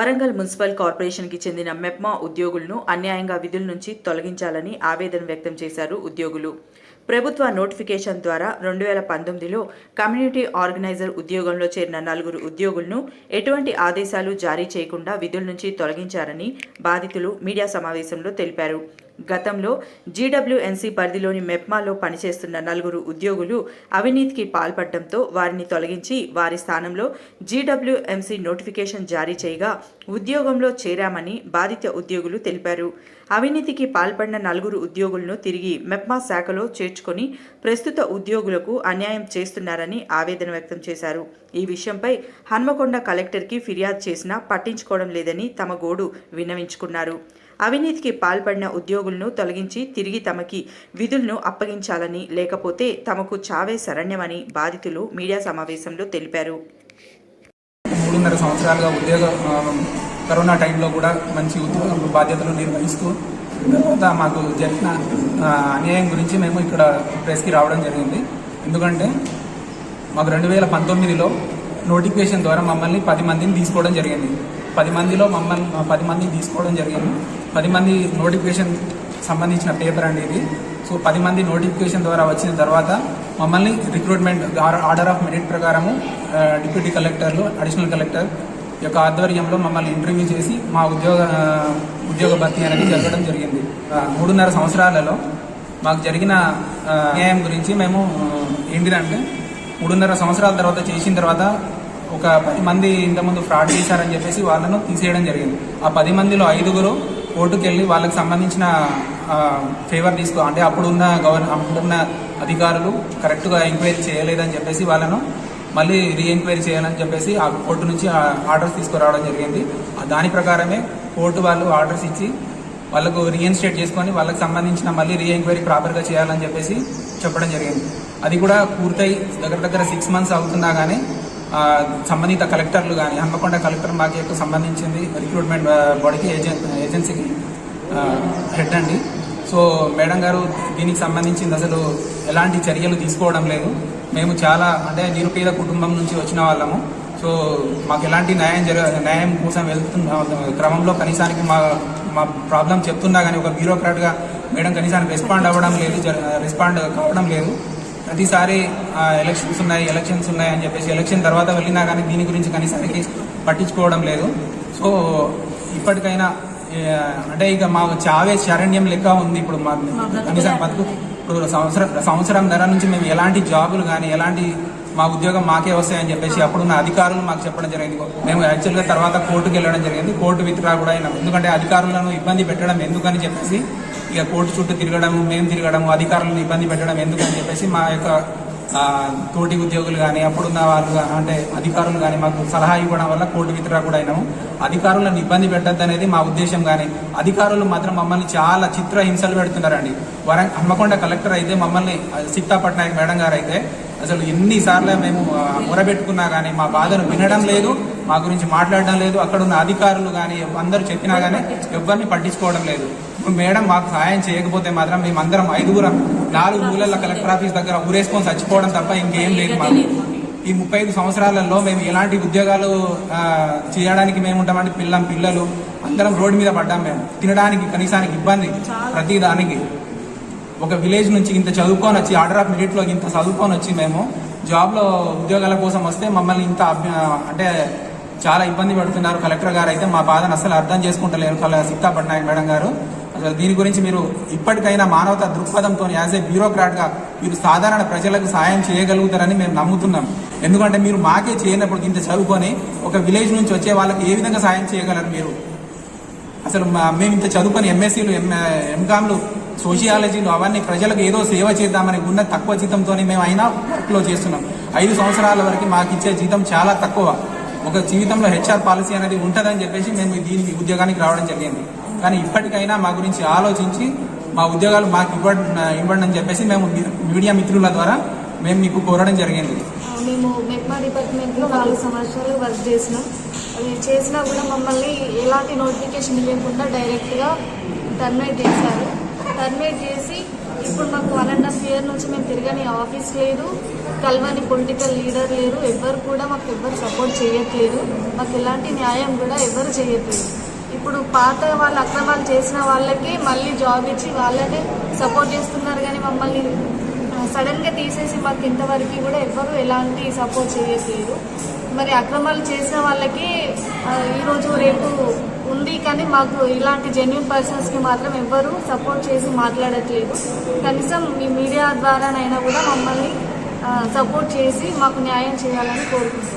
Warangal municipal కార్పొరేషన్కి చెందిన మెప్మా ఉద్యోగులను అన్యాయంగా విధుల నుంచి తొలగించాలని ఆవేదన వ్యక్తం చేశారు ఉద్యోగులు. ప్రభుత్వ నోటిఫికేషన్ ద్వారా రెండు వేల పంతొమ్మిదిలో కమ్యూనిటీ ఆర్గనైజర్ ఉద్యోగంలో చేరిన నలుగురు ఉద్యోగులను ఎటువంటి ఆదేశాలు జారీ చేయకుండా విధుల నుంచి తొలగించారని బాధితులు మీడియా సమావేశంలో తెలిపారు. గతంలో జీడబ్ల్యూఎన్సీ పరిధిలోని మెప్మాలో పనిచేస్తున్న నలుగురు ఉద్యోగులు అవినీతికి పాల్పడడంతో వారిని తొలగించి వారి స్థానంలో జీడబ్ల్యూఎంసీ నోటిఫికేషన్ జారీ చేయగా ఉద్యోగంలో చేరామని బాధిత ఉద్యోగులు తెలిపారు. అవినీతికి పాల్పడిన నలుగురు ఉద్యోగులను తిరిగి మెప్మా శాఖలో చేర్చుకొని ప్రస్తుత ఉద్యోగులకు అన్యాయం చేస్తున్నారని ఆవేదన వ్యక్తం చేశారు. ఈ విషయంపై హన్మకొండ కలెక్టర్కి ఫిర్యాదు చేసినా పట్టించుకోవడం లేదని తమ గోడు విన్నవించుకున్నారు. అవినీతికి పాల్పడిన ఉద్యోగులను తొలగించి తిరిగి తమకి విధులను అప్పగించాలని లేకపోతే తమకు చావే శరణ్యమని బాధితులు మీడియా సమావేశంలో తెలిపారు. మూడున్నర సంవత్సరాలుగా ఉద్యోగ కరోనా టైంలో కూడా మంచి ఉద్యోగ బాధ్యతలు నిర్వహిస్తూ తర్వాత మాకు జరిగిన అన్యాయం గురించి మేము ఇక్కడ ప్రెస్కి రావడం జరిగింది. ఎందుకంటే మాకు రెండు వేల పంతొమ్మిదిలో నోటిఫికేషన్ ద్వారా మమ్మల్ని పది మందిని తీసుకోవడం జరిగింది. పది మందిలో మమ్మల్ని పది మందిని తీసుకోవడం జరిగింది. పది మంది నోటిఫికేషన్ సంబంధించిన పేపర్ అండి ఇది సో పది మంది నోటిఫికేషన్ ద్వారా వచ్చిన తర్వాత మమ్మల్ని రిక్రూట్మెంట్ ఆర్డర్ ఆఫ్ మెరిట్ ప్రకారము డిప్యూటీ కలెక్టర్లు అడిషనల్ కలెక్టర్ యొక్క ఆధ్వర్యంలో మమ్మల్ని ఇంటర్వ్యూ చేసి మా ఉద్యోగ ఉద్యోగ భర్తీ అనేది జరగడం జరిగింది. మూడున్నర సంవత్సరాలలో మాకు జరిగిన న్యాయం గురించి మేము ఏంటిదంటే మూడున్నర సంవత్సరాల తర్వాత చేసిన తర్వాత ఒక పది మంది ఇంతకుముందు ఫ్రాడ్ చేశారని చెప్పేసి వాళ్ళను తీసేయడం జరిగింది. ఆ పది మందిలో ఐదుగురు ఓటుకెళ్ళి వెళ్ళి వాళ్ళకి సంబంధించిన ఫేవర్ తీసుకో అంటే అప్పుడున్న గవర్న అప్పుడున్న అధికారులు కరెక్ట్గా ఎంక్వైరీ చేయలేదని చెప్పేసి వాళ్ళను మళ్ళీ రీఎంక్వైరీ చేయాలని చెప్పేసి ఆ కోర్టు నుంచి ఆర్డర్స్ తీసుకురావడం జరిగింది. దాని ప్రకారమే కోర్టు వాళ్ళు ఆర్డర్స్ ఇచ్చి వాళ్ళకు రీఎన్స్టేట్ చేసుకొని వాళ్ళకి సంబంధించిన మళ్ళీ రీఎంక్వైరీ ప్రాపర్గా చేయాలని చెప్పేసి చెప్పడం జరిగింది. అది కూడా పూర్తయి దగ్గర దగ్గర సిక్స్ మంత్స్ అవుతున్నా కానీ సంబంధిత కలెక్టర్లు కానీ హన్మకొండ కలెక్టర్ మాకు సంబంధించింది రిక్రూట్మెంట్ బాడీకి ఏజెన్ ఏజెన్సీకి హెడ్ అండి. సో మేడం గారు దీనికి సంబంధించింది అసలు ఎలాంటి చర్యలు తీసుకోవడం లేదు. మేము చాలా అంటే నిరుపేద కుటుంబం నుంచి వచ్చిన వాళ్ళము. సో మాకు ఎలాంటి న్యాయం జరగ న్యాయం కోసం వెళ్తున్న క్రమంలో కనీసానికి మా మా ప్రాబ్లం చెప్తున్నా కానీ ఒక బ్యూరోక్రాట్గా మేడం కనీసానికి రెస్పాండ్ అవ్వడం లేదు రెస్పాండ్ కావడం లేదు. ప్రతిసారి ఎలక్షన్స్ ఉన్నాయి ఎలక్షన్స్ ఉన్నాయి అని చెప్పేసి ఎలక్షన్ తర్వాత వెళ్ళినా కానీ దీని గురించి కనీసానికి పట్టించుకోవడం లేదు. సో ఇప్పటికైనా అంటే ఇక మా చావే శరణ్యం లెక్క ఉంది ఇప్పుడు మా కనీసం బతుకు ఇప్పుడు సంవత్సరం సంవత్సరం ధర నుంచి మేము ఎలాంటి జాబులు కానీ ఎలాంటి మా ఉద్యోగం మాకే వస్తాయని చెప్పేసి అప్పుడున్న అధికారులు మాకు చెప్పడం జరిగింది. మేము యాక్చువల్గా తర్వాత కోర్టుకు వెళ్ళడం జరిగింది. కోర్టు విత్డ్రా కూడా అయినాం. ఎందుకంటే అధికారులను ఇబ్బంది పెట్టడం ఎందుకని చెప్పేసి ఇక కోర్టు చుట్టూ తిరగడం మేము తిరగడం అధికారులను ఇబ్బంది పెట్టడం ఎందుకని చెప్పేసి మా యొక్క తోటి ఉద్యోగులు కానీ అప్పుడున్న వాళ్ళు అంటే అధికారులు కానీ మాకు సలహా ఇవ్వడం వల్ల కోర్టు విత్డ్రా కూడా అయినాము అధికారులను ఇబ్బంది పెట్టద్దు అనేది మా ఉద్దేశం కానీ అధికారులు మాత్రం మమ్మల్ని చాలా చిత్ర హింసలు పెడుతున్నారండి. వరం హమ్మకొండ కలెక్టర్ అయితే మమ్మల్ని ఆ, సీతా పట్నాయక్ మేడం గారు అయితే అసలు ఎన్నిసార్లు మేము మొరబెట్టుకున్నా కానీ మా బాధను వినడం లేదు మా గురించి మాట్లాడడం లేదు అక్కడ ఉన్న అధికారులు కానీ అందరూ చెప్పినా కానీ ఎవరిని పట్టించుకోవడం లేదు. ఇప్పుడు మేడం మాకు సహాయం చేయకపోతే మాత్రం మేమందరం ఐదుగురం నాలుగు మూలల కలెక్టర్ ఆఫీస్ దగ్గర ఊరేసుకొని చచ్చిపోవడం తప్ప ఇంకేం లేదు మాకు. ఈ ముప్పై ఐదు సంవత్సరాలలో మేము ఎలాంటి ఉద్యోగాలు చేయడానికి మేము ఉంటామంటే పిల్లం పిల్లలు అందరం రోడ్డు మీద పడ్డాం మేము. తినడానికి కనీసానికి ఇబ్బంది ప్రతి దానికి. ఒక విలేజ్ నుంచి ఇంత చదువుకొని వచ్చి ఆర్డర్ ఆఫ్ మెరిట్లో ఇంత చదువుకొని వచ్చి మేము జాబ్లో ఉద్యోగాల కోసం వస్తే మమ్మల్ని ఇంత అంటే చాలా ఇబ్బంది పడుతున్నారు. కలెక్టర్ గారు అయితే మా బాధను అసలు అర్థం చేసుకుంటలేరు. సిక్తా పట్నాయక్ మేడం గారు. అసలు దీని గురించి మీరు ఇప్పటికైనా మానవత దృక్పథంతో యాజ్ ఏ బ్యూరోక్రాట్గా మీరు సాధారణ ప్రజలకు సాయం చేయగలుగుతారని మేము నమ్ముతున్నాం. ఎందుకంటే మీరు మాకే చేయనప్పుడు ఇంత చదువుకొని ఒక విలేజ్ నుంచి వచ్చే వాళ్ళకి ఏ విధంగా సాయం చేయగలరు మీరు? అసలు మా- మేము ఇంత చదువుకొని ఎంఎస్సీలు ఎంకామ్లు సోషియాలజీలు అవన్నీ ప్రజలకు ఏదో సేవ చేద్దామని ఉన్న తక్కువ జీతంతో మేము అయినా వర్క్లో చేస్తున్నాం. ఐదు సంవత్సరాల వరకు మాకు ఇచ్చే జీతం చాలా తక్కువ. ఒక జీవితంలో హెచ్ఆర్ పాలసీ అనేది ఉంటుందని చెప్పేసి మేము దీనికి ఉద్యోగానికి రావడం జరిగింది. కానీ ఇప్పటికైనా మా గురించి ఆలోచించి మా ఉద్యోగాలు మాకు ఇవ్వండి ఇవ్వండి అని చెప్పేసి మేము మీడియా మిత్రుల ద్వారా మేము మీకు కోరడం జరిగింది. మేము మెప్మా డిపార్ట్మెంట్లో నాలుగు సంవత్సరాలు వర్క్ చేసినాం. అది చేసినా కూడా మమ్మల్ని ఎలాంటి నోటిఫికేషన్ ఇవ్వకుండా డైరెక్ట్గా టర్మినేట్ చేశారు. టర్మినేట్ చేసి ఇప్పుడు మాకు వన్ అండ్ హాఫ్ ఇయర్ నుంచి మేము తిరగని ఆఫీస్ లేదు. కలవని పొలిటికల్ లీడర్ లేరు. ఎవ్వరు కూడా మాకు ఎవ్వరు సపోర్ట్ చేయట్లేదు. మాకు ఎలాంటి న్యాయం కూడా ఎవరు చేయట్లేదు. ఇప్పుడు పాత వాళ్ళు అక్రమాలు చేసిన వాళ్ళకి మళ్ళీ జాబ్ ఇచ్చి వాళ్ళనే సపోర్ట్ చేస్తున్నారు కానీ మమ్మల్ని సడన్గా తీసేసి మాకు ఇంతవరకు కూడా ఎవ్వరు ఎలాంటి సపోర్ట్ చేయట్లేదు. మరి అక్రమాలు చేసిన వాళ్ళకి ఈరోజు రేపు ఉంది కానీ మాకు ఇలాంటి జెన్యున్ పర్సన్స్కి మాత్రం ఎవ్వరూ సపోర్ట్ చేసి మాట్లాడట్లేదు. కనీసం మీ మీడియా ద్వారానైనా కూడా మమ్మల్ని సపోర్ట్ చేసి మాకు న్యాయం చేయాలని కోరుకుంటున్నాం.